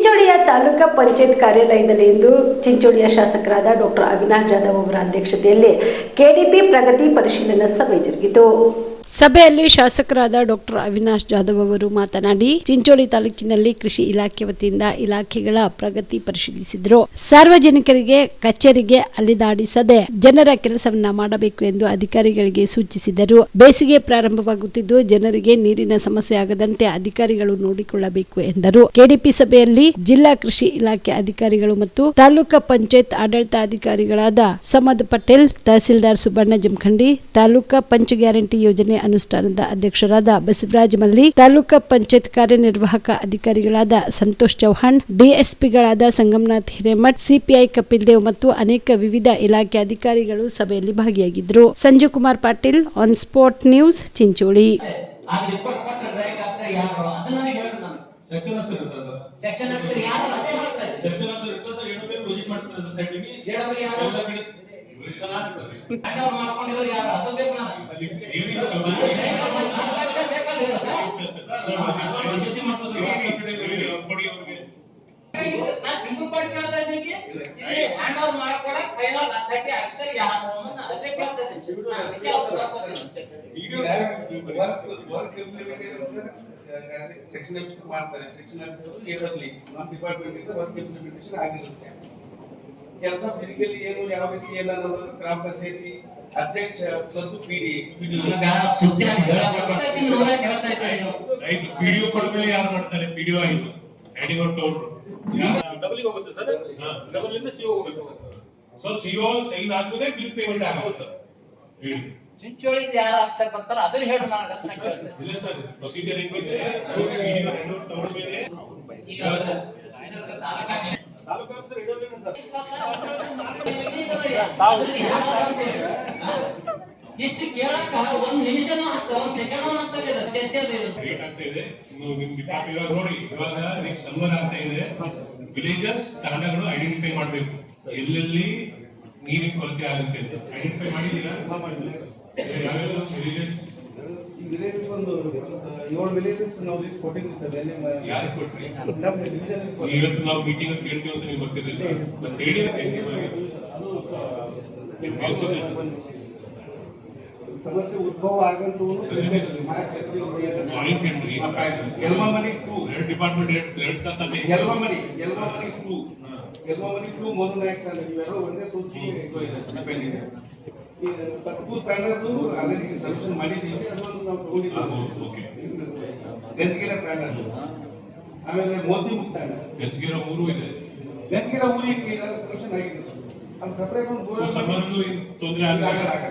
ಚಿಂಚೋಳಿಯ ತಾಲೂಕಾ ಪಂಚಾಯತ್ ಕಾರ್ಯಾಲಯದಲ್ಲಿ ಇಂದು ಚಿಂಚೋಳಿಯ ಶಾಸಕರಾದ ಡಾಕ್ಟರ್ ಅವಿನಾಶ್ ಜಾಧವ್ ಅವರ ಅಧ್ಯಕ್ಷತೆಯಲ್ಲಿ ಕೆಡಿಪಿ ಪ್ರಗತಿ ಪರಿಶೀಲನಾ ಸಭೆ ಜರುಗಿತು. ಸಭೆಯಲ್ಲಿ ಶಾಸಕರಾದ ಡಾಕ್ಟರ್ ಅವಿನಾಶ್ ಜಾಧವ್ ಅವರು ಮಾತನಾಡಿ, ಚಿಂಚೋಳಿ ತಾಲೂಕಿನಲ್ಲಿ ಕೃಷಿ ಇಲಾಖೆ ವತಿಯಿಂದ ಇಲಾಖೆಗಳ ಪ್ರಗತಿ ಪರಿಶೀಲಿಸಿದರು. ಸಾರ್ವಜನಿಕರಿಗೆ ಕಚೇರಿಗೆ ಅಲೆದಾಡಿಸದೆ ಜನರ ಕೆಲಸವನ್ನ ಮಾಡಬೇಕು ಎಂದು ಅಧಿಕಾರಿಗಳಿಗೆ ಸೂಚಿಸಿದರು. ಬೇಸಿಗೆ ಪ್ರಾರಂಭವಾಗುತ್ತಿದ್ದು ಜನರಿಗೆ ನೀರಿನ ಸಮಸ್ಯೆ ಆಗದಂತೆ ಅಧಿಕಾರಿಗಳು ನೋಡಿಕೊಳ್ಳಬೇಕು ಎಂದರು. ಕೆಡಿಪಿ ಸಭೆಯಲ್ಲಿ ಜಿಲ್ಲಾ ಕೃಷಿ ಇಲಾಖೆ ಅಧಿಕಾರಿಗಳು ಮತ್ತು ತಾಲೂಕ ಪಂಚಾಯತ್ ಆಡಳಿತಾಧಿಕಾರಿಗಳಾದ ಸಮದ್ ಪಟೇಲ್, ತಹಸೀಲ್ದಾರ್ ಸುಬಣ್ಣ ಜಮಖಂಡಿ, ತಾಲೂಕಾ ಪಂಚ ಗ್ಯಾರಂಟಿ ಯೋಜನೆ ಅನುಷ್ಠಾನದ ಅಧ್ಯಕ್ಷರಾದ ಬಸವರಾಜ ಮಲ್ಲಿ, ತಾಲೂಕಾ ಪಂಚಾಯತ್ ಕಾರ್ಯನಿರ್ವಾಹಕ ಅಧಿಕಾರಿಗಳಾದ ಸಂತೋಷ್ ಚೌಹಾಣ್, ಡಿಎಸ್ಪಿಗಳಾದ ಸಂಗಮನಾಥ್ ಹಿರೇಮಠ್, ಸಿಪಿಐ ಕಪಿಲ್ ದೇವ್ ಮತ್ತು ಅನೇಕ ವಿವಿಧ ಇಲಾಖೆ ಅಧಿಕಾರಿಗಳು ಸಭೆಯಲ್ಲಿ ಭಾಗಿಯಾಗಿದ್ದರು. Sanjeev Kumar Patil on spot news, Chincholi. Section ಅಂತ ಯಾರು ಸೆಕ್ಷನ್ ಅಂತ ಸರ್ ಮಾಡ್ತಾರೆ ಸರ್ ಸೈಟಿಗೆ ಹೇಳೋರು ಯಾರು ಎಲ್ಲ ಕಡೆ ಸರ್ ಹಾಕಿ ಸರ್ ಅಡ್ಡವ್ರು ಮಾಡ್ಕೊಂಡಿರೋರು ಯಾರು ಅದು ಬೇಕು ನಾನು ಅಲ್ಲಿ ಏನಿಲ್ಲ ಕಮ್ಮಿ. ಲಕ್ಷ ಬೇಕಲ್ಲ ಹೇಳೋದು? ಸರ್, ಅದು ಜೊತೆ ಮಾಡ್ತಾರೆ ಸರ್, ಎಲ್ಲ ಕಡೆ ಕೊಡಿ ಅವ್ರಿಗೆ. ನಾ ಸಿಂಪಲ್ ಪಾಯಿಂಟ್ ಕೇಳ್ತಾ ಇದ್ದೀನಿ ಹ್ಯಾಂಡ್ ಓವರ್ ಮಾಡ್ಕೊಡಕ್ ಫೈನಲ್ ಅಥಾರಿಟಿ ಆಫೀಸರ್ ಯಾರು ಅಂತ ನಾನು ಅದೇ ಕೇಳ್ತಾ ಇದ್ದೀನಿ ನಾನು ಅದಕ್ಕೆ ಅವ್ರ ಹತ್ರ ಹೋಗ್ತೀನಿ. Work work implementation section officer ಮಾಡ್ತಾರೆ ಸೆಕ್ಷನ್ ಆಫೀಸರ್ ಹೇಳಲಿ ನಮ್ಮ ಡಿಪಾರ್ಟ್ಮೆಂಟ್ ಇಂದ ವರ್ಕ್ ಇಂಪ್ಲಿಮೆಂಟೇಷನ್ ಆಗಿರುತ್ತೆ ಕೆಲಸ ಫಿಸಿಕಲಿ ಏನು ಯಾವ ರೀತಿ ಎಲ್ಲ ನಮ್ಮ ಗ್ರಾಮ ಪಂಚಾಯತಿ ಅಧ್ಯಕ್ಷ ಮತ್ತು ಪಿಡಿ ಪಿಡಿಒ ಕೊಡ್ಮೇಲೆ ಯಾರು ಮಾಡ್ತಾರೆ? ಪಿಡಿಒ ಐದು ಹೆಡಿಂಗ್ ಔಟ್ ತಗೊಂಡ್ರು. ಡಬಲ್ ಹೋಗುತ್ತೆ ಸರ್. ಡಬಲ್ ಇಂದ ಸಿಒ ಹೋಗುತ್ತೆ ಸರ್. ಸೊ ಸಿಒ ಸೈನ್ ಆದ್ಮೇಲೆ ಬಿಲ್ ಪೇಮೆಂಟ್ ಆಗುತ್ತೆ ಸರ್. ಹೇಳಿ ಚಿಂಚೋಳಿಯಿಂದ ಯಾರು ಆಫೀಸರ್ ಬರ್ತಾರ ಅದನ್ನ ಹೇಳು ಇಲ್ಲ ಸರ್ ಪ್ರೊಸೀಜರ್ ಹೆಂಗಿದೆ ತಗೊಂಡ್ಮೇಲೆ ತಾಲೂಕು ಆಫೀಸರ್ ಸರ್ ಇಷ್ಟು ಕೇಳಕ ಒಂದ್ ನಿಮಿಷನೂ ಆಗ್ತದೆ ಒಂದ್ ಸೆಕೆಂಡ್ ಆಗ್ತದೆ ಚರ್ಚೆ ಲೇಟ್ ಆಗ್ತಾ ಇದೆ ನಿಮ್ ಡಿಪಾರ್ಟ್ಮೆಂಟ್ ನೋಡಿ. ಇವಾಗ ನೆಕ್ಸ್ಟ್ ಸಮ್ಮರ್ ಆಗ್ತಾ ಇದೆ. ವಿಲೇಜಸ್ ತಾಂಡಗಳು ಐಡೆಂಟಿಫೈ ಮಾಡ್ಬೇಕು. ಎಲ್ಲೆಲ್ಲಿ ನೀರಿನ ಕೊರತೆ ಆಗುತ್ತೆ ಐಡೆಂಟಿಫೈ ಮಾಡಿದೀರಾ ಯಾವ್ಯಾವ ವಿಲೇಜಸ್ ವಿಲೇಜಸ್ ಒಂದು ಏಳು ವಿಲೇಜಸ್ ನಾವು ಲಿಸ್ಟ್ ಕೊಟ್ಟಿದ್ವಿ ಸರ್ ಎಲ್ಲಿ ಯಾರು ಕೊಟ್ರಿ? ನಮ್ಮ ಡಿವಿಷನ್ ಇವತ್ತು ನಾವು ಮೀಟಿಂಗ್ ಕೇಳ್ತೀವಿ ಅಂತ ನಿಮ್ಗೆ ಗೊತ್ತಿರಲಿಲ್ಲ. ಹೇಳಿ. ಅದು ನಿಮ್ council ಸಮಸ್ಯೆ ಉದ್ಭವ ಆಗಂತೂ ಎಲ್ಮಮನಿ ಟೂ ಎರಡು ಡಿಪಾರ್ಟ್ಮೆಂಟ್ ಎರಡು ಎರಡು ತಾಸು ಮನಿ ಟೂ ಟೂ ಇವೆರಡು ಒಂದೇ ಸೂಚಿ ಇದು ಇದೆ ಡಿಪೆಂಡ್ ಇದೆ ಈ ಟೂ ಪ್ಯಾನಲ್ಸ್ ಆಲ್ರೆಡಿ ಸೊಲ್ಯೂಷನ್ ಮಾಡಿದ್ದೀವಿ ಅದನ್ನು ನಾವು ತಗೊಂಡಿದ್ದೀವಿ ಗಂಜಗಿರ ಪ್ಯಾನಲ್ಸ್ ಆಮೇಲೆ ಮೋದಿ ಮುಕ್ತಾಯ ಹೆಚ್ಚಿಗಿರೋ ಊರು ಇದೆ. ಗಂಜಗಿರ ಊರಿಗೆ ಸೊಲ್ಯೂಷನ್ ಆಗಿದೆ ಸರ್ ಅದು ಸಪ್ರೇಟ್ ಒಂದು ಏನು ತೊಂದರೆ ಆಗಲ್ಲ. ಈಗ ಅವರಿಗೆ.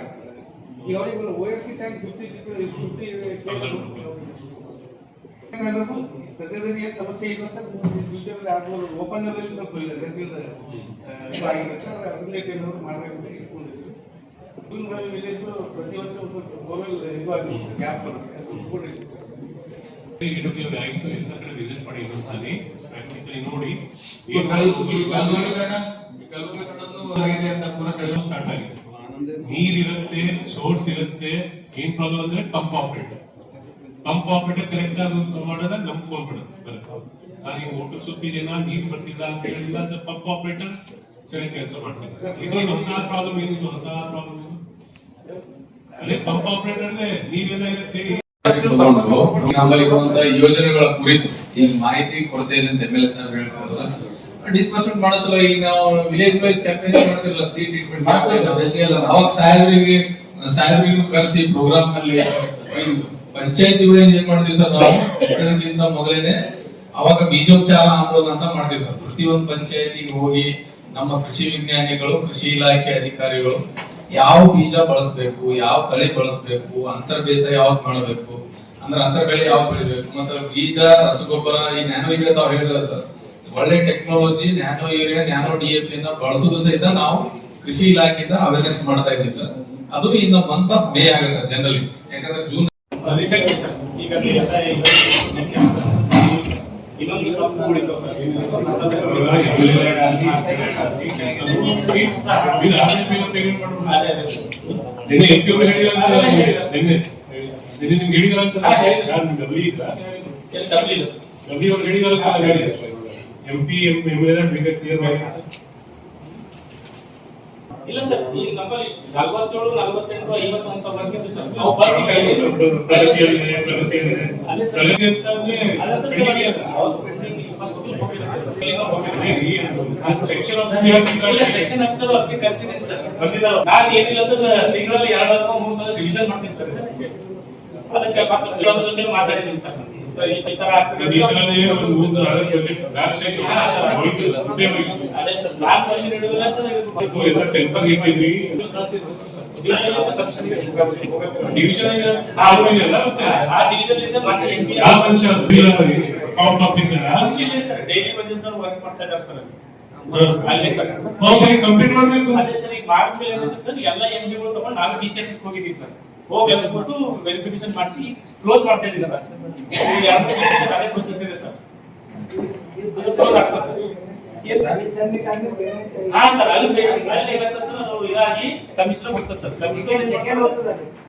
ಈಗ ಅವ್ರಿಗೆ O S T tank fifty fifty ಸದ್ಯದಲ್ಲಿ ಏನು ಸಮಸ್ಯೆ ಇಲ್ಲ ಸರ್ ಫ್ಯೂಚರ್ ಆಗ್ಬೋದು ಓಪನ್ ಅಲ್ಲಿ ಸ್ವಲ್ಪ ರೆಸಿಲ್ ಆಗಿದೆ. ಸರ್ ರೆಗ್ಯುಲೇಟರ್ ಅವರು ಮಾಡಬೇಕು ವಿಲೇಜ್ ಪ್ರತಿ ವರ್ಷ ಒಂದು ಗ್ಯಾಪ್ ಬರುತ್ತೆ ಇಡುಕಿಯಲ್ಲಿ ಆಯ್ತು ಎಲ್ಲ ಕಡೆ ವಿಸಿಟ್ ಮಾಡಿ ಇನ್ನೊಂದ್ಸಲಿ ಪ್ರಾಕ್ಟಿಕಲಿ ನೋಡಿ ಸ್ಟಾರ್ಟ್ ಆಗಿದೆ ನೀರಿರುತ್ತೆ ಸೋರ್ಸ್ ಇರುತ್ತೆ ಏನ್ ಪ್ರಾಬ್ಲಮ್ ಅಂದ್ರೆ pump operator pump operator correct ಆಗಿ ಮಾಡಿದ್ರೆ ನಮ್ ಫೋನ್ ಬಿಡುತ್ತೆ ನಾನು ಸುತ್ತಿ ಜನ ನೀರ್ ಬರ್ತಿಲ್ಲ ಅಂತ ಹೇಳಿಲ್ಲ ಸರ್ ಪಂಪ್ ಆಪರೇಟರ್ ಸರಿಯಾಗಿ ಕೆಲಸ ಮಾಡ್ತೀನಿ ಇದೊಂದು ಹೊಸ ಪ್ರಾಬ್ಲಮ್ ಏನಿದೆ ಹೊಸ ಪ್ರಾಬ್ಲಮ್ ಅದೇ ಪಂಪ್ ಆಪರೇಟರ್ ನೀರೆಲ್ಲ ಇರುತ್ತೆ ತಗೊಂಡು ನಮ್ಮಲ್ಲಿ ಇರುವಂತಹ ಯೋಜನೆಗಳ ಕುರಿತು ಈಗ ಮಾಹಿತಿ ಕೊರತೆ ಇದೆ ಅಂತ ಎಂ ಎಲ್ ಎಸ್ ಸಾಹೇಬ್ ಮಾಡೋ ಸಲ ಈಗ ನಾವು ವಿಲೇಜ್ ವೈಸ್ ಕ್ಯಾಂಪೇನ್ ಮಾಡ್ತಿರಲ್ಲ ಸಿ ಟ್ರೀಟ್ಮೆಂಟ್ ಅವಾಗ ಸಾಹೇಬರಿಗೆ ಸಾಹೇಬರಿಗೂ ಕರೆಸಿ ಪ್ರೋಗ್ರಾಮ್ನಲ್ಲಿ ಪಂಚಾಯತಿ ವೈಸ್ ಏನ್ ಮಾಡ್ತೀವಿ ಸರ್ ನಾವು? ಮೊದಲೇನೆ ಅವಾಗ ಬೀಜೋಪಚಾರ ಆಂದೋಲನ ಅಂತ ಮಾಡ್ತೀವಿ ಸರ್. ಪ್ರತಿಯೊಂದು ಪಂಚಾಯತಿಗೆ ಹೋಗಿ ನಮ್ಮ ಕೃಷಿ ವಿಜ್ಞಾನಿಗಳು ಕೃಷಿ ಇಲಾಖೆ ಅಧಿಕಾರಿಗಳು ಯಾವ ಬೀಜ ಬಳಸಬೇಕು, ಯಾವ ತಳಿ ಬಳಸಬೇಕು ಅಂತರ್ ಬೇಸಾಯ ಯಾವ್ದು ಮಾಡಬೇಕು, ಅಂದ್ರೆ ಅಂತರ್ ಬೆಳೆ ಯಾವ್ದು ಬೆಳಿಬೇಕು, ಮತ್ತೆ ಬೀಜ, ರಸಗೊಬ್ಬರ, ಈ ನ್ಯಾನೋ ಯೂರಿಯಾ ತಾವ್ ಹೇಳಿದ್ರಲ್ಲ ಸರ್. ಒಳ್ಳೆ technology nano urea, nano D A P ಬಳಸೋದು ಸಹಿತ ನಾವು ಕೃಷಿ ಇಲಾಖೆಯಿಂದ ಅವೇರ್ನೆಸ್ ಮಾಡ್ತಾ ಇದ್ದೀವಿ ಸರ್. ಅದು ಇನ್ನು ಮಂತ್ ಮೇ ಆಗುತ್ತೆ ಸರ್ ಜನರಲಿ ಯಾಕಂದ್ರೆ ಜೂನ್ ಸರ್, ಈಗ ಅಲ್ಲಿ ಎಲ್ಲ ಈಗ ಸರ್ ಇನ್ನೊಂದು ಸೊಪ್ಪು ಉಳಿತು ಸರ್ ನಿಮ್ಗೆ ಹೇಳಿದ್ರು ಅಂತ ಡಬ್ಲ್ಯೂ ಅವ್ರು ಹೇಳಿದ್ರು ಅಂತ. M P M M L clear ಮಾಡಿ ಇಲ್ಲ ಸರ್ ಈ ನಮ್ಮಲ್ಲಿ ನಲವತ್ತೇಳು ನಲವತ್ತೆಂಟು ಐವತ್ತು ಅಂತ ಬಂದಿದ್ದು ಸರ್. ನಾವು ಸೆಕ್ಷನ್ ಕರ್ಸಿದ್ದೀನಿ ಸರ್. ನಾನು ಏನಿಲ್ಲ ಅಂದ್ರೆ ತಿಂಗಳಲ್ಲಿ ಎರಡಾದ್ರೂ ಮೂರು ಸಲ ರಿವಿಷನ್ ಮಾಡ್ತೀನಿ ಸರ್. ಅದಕ್ಕೆ ಮಾತಾಡಿದ್ದೀನಿ ಸರ್. ನಾನು. ಕಂಪ್ಲೀಟ್ ಮಾಡ್ಬೇಕು ಅದೇ ಸರ್ ಈಗ ಮಾಡಿದ್ಮೇಲೆ ಸರ್ ಎಲ್ಲ ಎಂ ಗಳು ತಗೊಂಡು ನಾನು ಡಿ ಸಿ ಆಫೀಸ್ ಹೋಗಿದ್ದೀವಿ ಸರ್ ಹೋಗಿ ಅಂದ್ಬಿಟ್ಟು ವೆರಿಫಿಕೇಶನ್ ಮಾಡಿಸಿ ಕ್ಲೋಸ್ ಮಾಡ್ತಾ ಇದ್ದೀವಿ ಸರ್ ಅದೇ ಪ್ರೊಸೆಸ್ ಇದೆ ಸರ್? ಹಾ ಸರ್, ಅಲ್ಲಿ. ಅಲ್ಲಿ ಏನಾಗ್ತದೆ ಸರ್ ಇದಾಗಿ ಕಮಿಷನರ್ ಹೋಗ್ತದೆ sir commissioner